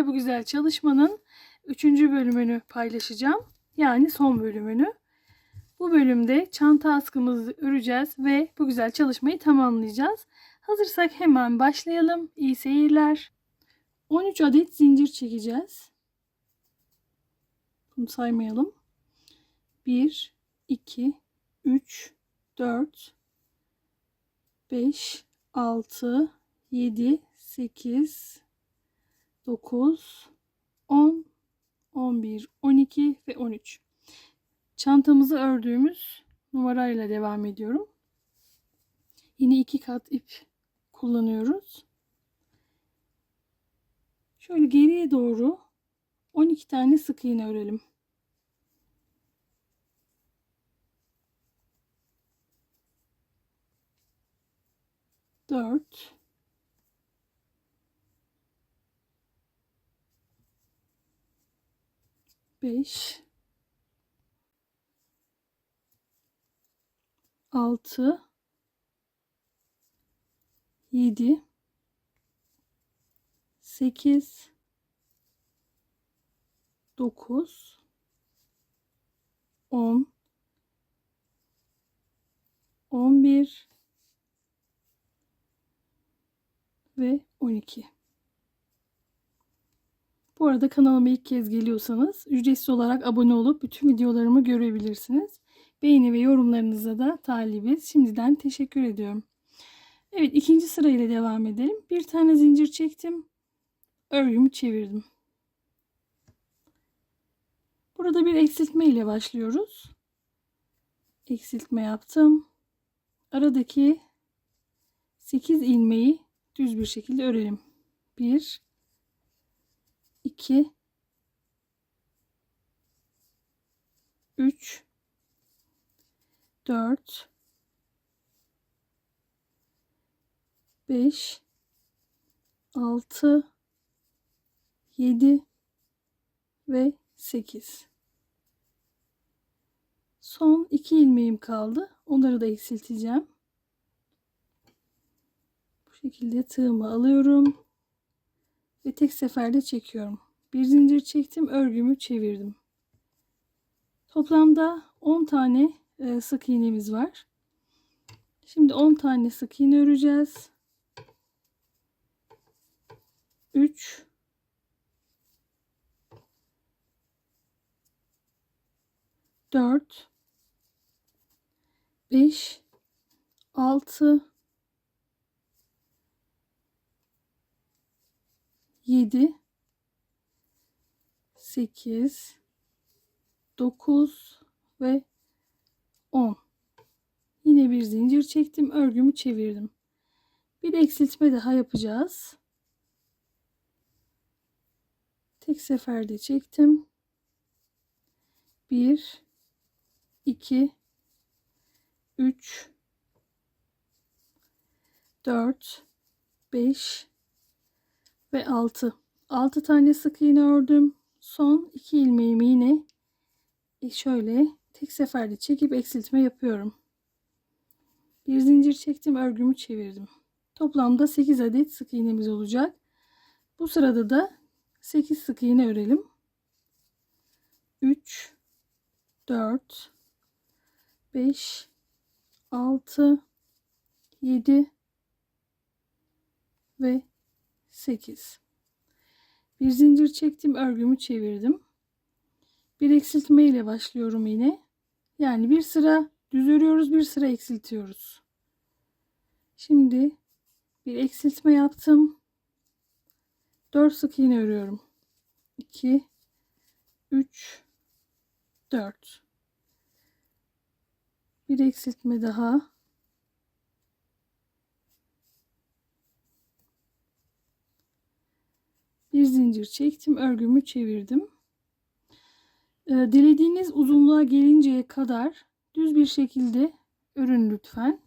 sizlerle bu güzel çalışmanın 3. bölümünü paylaşacağım. Yani son bölümünü. Bu bölümde çanta askımızı öreceğiz ve bu güzel çalışmayı tamamlayacağız. Hazırsak hemen başlayalım. İyi seyirler. 13 adet zincir çekeceğiz. Bunu saymayalım. 1, 2, 3, 4, 5, 6, 7, 8, 9, 10, 11, 12 ve 13. Çantamızı ördüğümüz numarayla devam ediyorum. Yine iki kat ip kullanıyoruz. Şöyle geriye doğru 12 tane sık iğne örelim. Dört. Beş. Altı. Yedi. Sekiz. Dokuz. On. On bir. ve 12. Bu arada kanalıma ilk kez geliyorsanız ücretsiz olarak abone olup bütün videolarımı görebilirsiniz. Beğeni ve yorumlarınıza da talibiz. Şimdiden teşekkür ediyorum. Evet ikinci sırayla devam edelim. Bir tane zincir çektim. Örgümü çevirdim. Burada bir eksiltme ile başlıyoruz. Eksiltme yaptım. Aradaki 8 ilmeği düz bir şekilde örelim. 1 2 3 4 5 6 7 ve 8 son iki ilmeğim kaldı. Onları da eksilteceğim. Bu şekilde tığımı alıyorum ve tek seferde çekiyorum. Bir zincir çektim örgümü çevirdim. Toplamda 10 tane e, sık iğnemiz var. Şimdi 10 tane sık iğne öreceğiz. 3 4 5 6 7 8 9 ve 10 yine bir zincir çektim örgümü çevirdim. Bir eksiltme daha yapacağız. Tek seferde çektim. 1 2 3 4 5 ve 6 6 tane sık iğne ördüm. Son 2 ilmeğimi yine e, şöyle tek seferde çekip eksiltme yapıyorum. Bir zincir çektim örgümü çevirdim. Toplamda 8 adet sık iğnemiz olacak. Bu sırada da 8 sık iğne örelim. 3 4 5 6 7 ve 8 bir zincir çektim örgümü çevirdim. Bir eksiltme ile başlıyorum yine. Yani bir sıra düz örüyoruz bir sıra eksiltiyoruz. Şimdi bir eksiltme yaptım. 4 sık iğne örüyorum. 2 3 4 bir eksiltme daha bir zincir çektim örgümü çevirdim. Ee, dilediğiniz uzunluğa gelinceye kadar düz bir şekilde örün lütfen.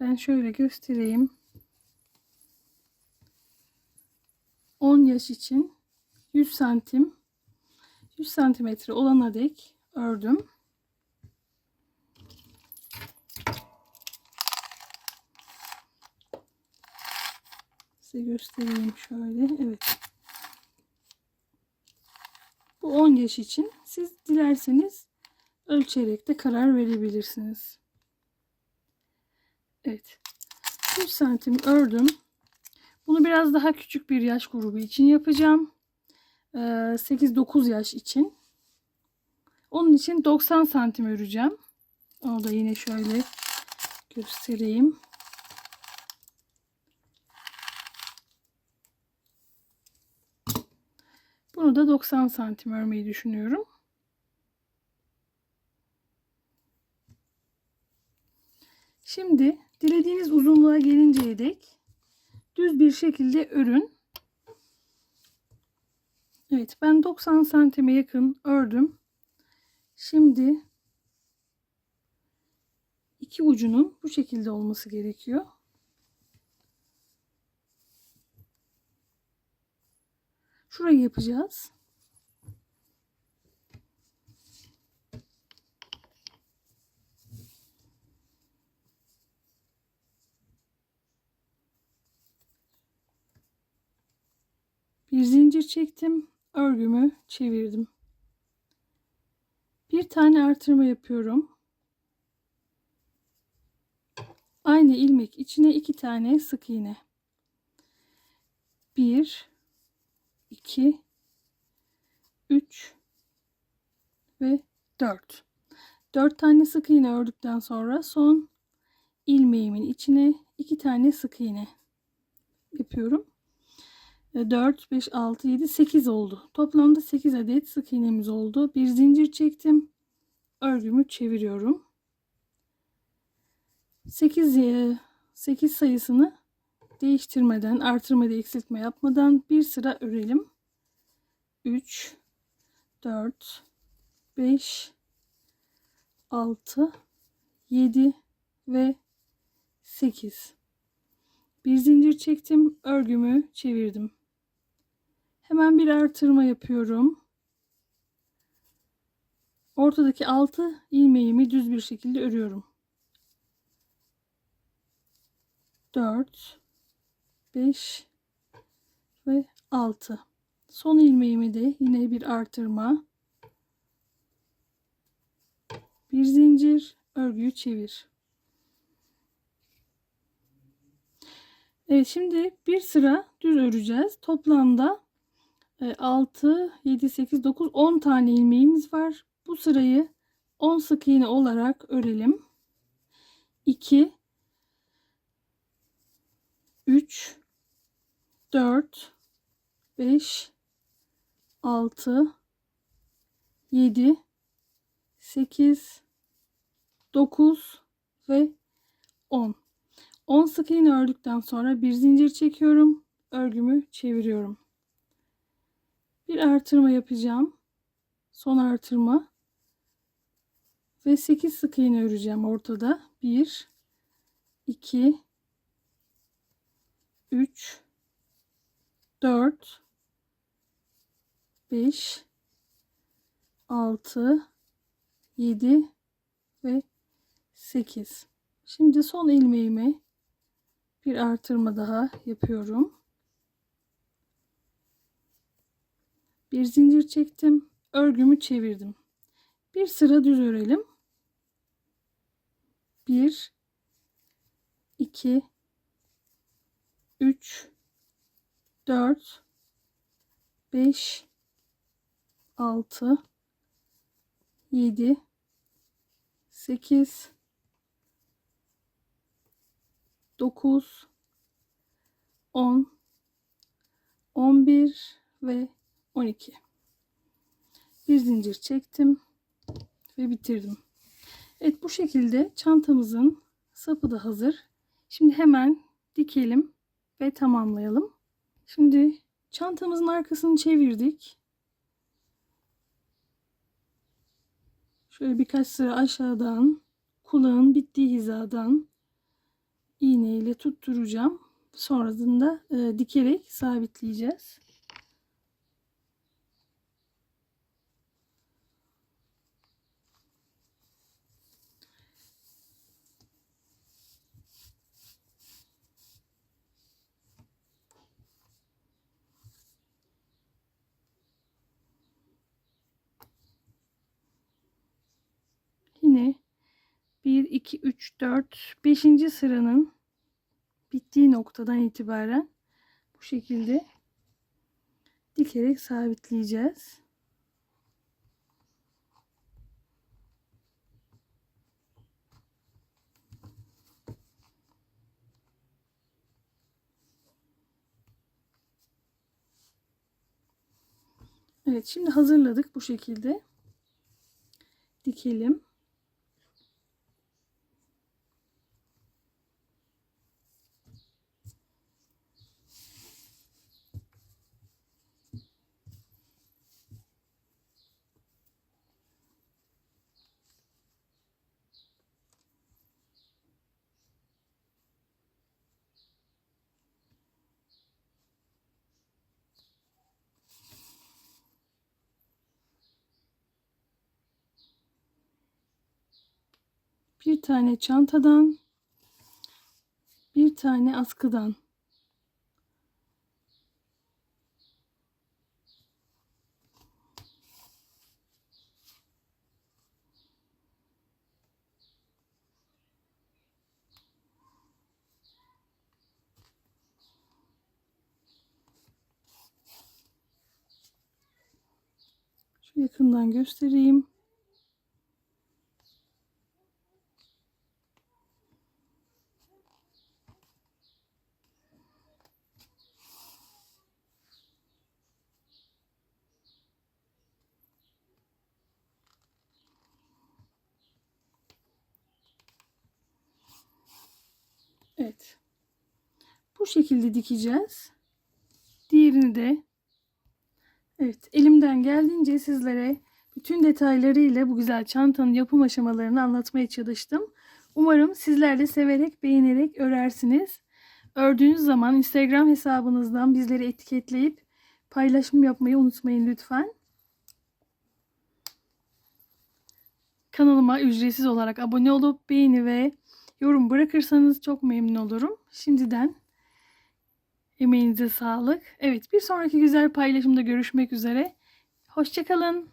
Ben şöyle göstereyim. 10 yaş için 100 santim 100 santimetre olana dek ördüm size göstereyim şöyle. Evet. Bu 10 yaş için. Siz dilerseniz ölçerek de karar verebilirsiniz. Evet. 1 santim ördüm. Bunu biraz daha küçük bir yaş grubu için yapacağım. Ee, 8-9 yaş için. Onun için 90 santim öreceğim. Onu da yine şöyle göstereyim. Bunu da 90 santim örmeyi düşünüyorum. Şimdi dilediğiniz uzunluğa gelinceye dek düz bir şekilde örün. Evet ben 90 santime yakın ördüm. Şimdi iki ucunun bu şekilde olması gerekiyor. Şurayı yapacağız. Bir zincir çektim. Örgümü çevirdim. Bir tane artırma yapıyorum. Aynı ilmek içine iki tane sık iğne. Bir, iki, üç ve dört. Dört tane sık iğne ördükten sonra son ilmeğimin içine iki tane sık iğne yapıyorum. 4, 5, 6, 7, 8 oldu. Toplamda 8 adet sık iğnemiz oldu. Bir zincir çektim. Örgümü çeviriyorum. 8, 8 e, sayısını değiştirmeden, artırma da eksiltme yapmadan bir sıra örelim. 3, 4, 5, 6, 7 ve 8. Bir zincir çektim, örgümü çevirdim. Hemen bir artırma yapıyorum. Ortadaki 6 ilmeğimi düz bir şekilde örüyorum. 4 5 ve 6. Son ilmeğimi de yine bir artırma. Bir zincir, örgüyü çevir. Evet şimdi bir sıra düz öreceğiz. Toplamda 6, 7, 8, 9, 10 tane ilmeğimiz var. Bu sırayı 10 sık iğne olarak örelim. 2, 3, 4, 5, 6, 7, 8, 9 ve 10. 10 sık iğne ördükten sonra bir zincir çekiyorum. Örgümü çeviriyorum. Bir artırma yapacağım. Son artırma. Ve 8 sık iğne öreceğim ortada. 1 2 3 4 5 6 7 ve 8. Şimdi son ilmeğimi bir artırma daha yapıyorum. bir zincir çektim. Örgümü çevirdim. Bir sıra düz örelim. 1 2 3 4 5 6 7 8 9 10 11 ve 12 bir zincir çektim ve bitirdim. Evet bu şekilde çantamızın sapı da hazır. Şimdi hemen dikelim ve tamamlayalım şimdi çantamızın arkasını çevirdik. Şöyle birkaç sıra aşağıdan kulağın bittiği hizadan iğne ile tutturacağım. Sonrasında e, dikerek sabitleyeceğiz 1, 2, 3, 4, 5. sıranın bittiği noktadan itibaren bu şekilde dikerek sabitleyeceğiz. Evet şimdi hazırladık bu şekilde. Dikelim. Bir tane çantadan bir tane askıdan Şu yakından göstereyim. Evet. Bu şekilde dikeceğiz. Diğerini de Evet, elimden geldiğince sizlere bütün detaylarıyla bu güzel çantanın yapım aşamalarını anlatmaya çalıştım. Umarım sizler de severek, beğenerek örersiniz. Ördüğünüz zaman Instagram hesabınızdan bizleri etiketleyip paylaşım yapmayı unutmayın lütfen. Kanalıma ücretsiz olarak abone olup beğeni ve yorum bırakırsanız çok memnun olurum. Şimdiden emeğinize sağlık. Evet bir sonraki güzel paylaşımda görüşmek üzere. Hoşçakalın.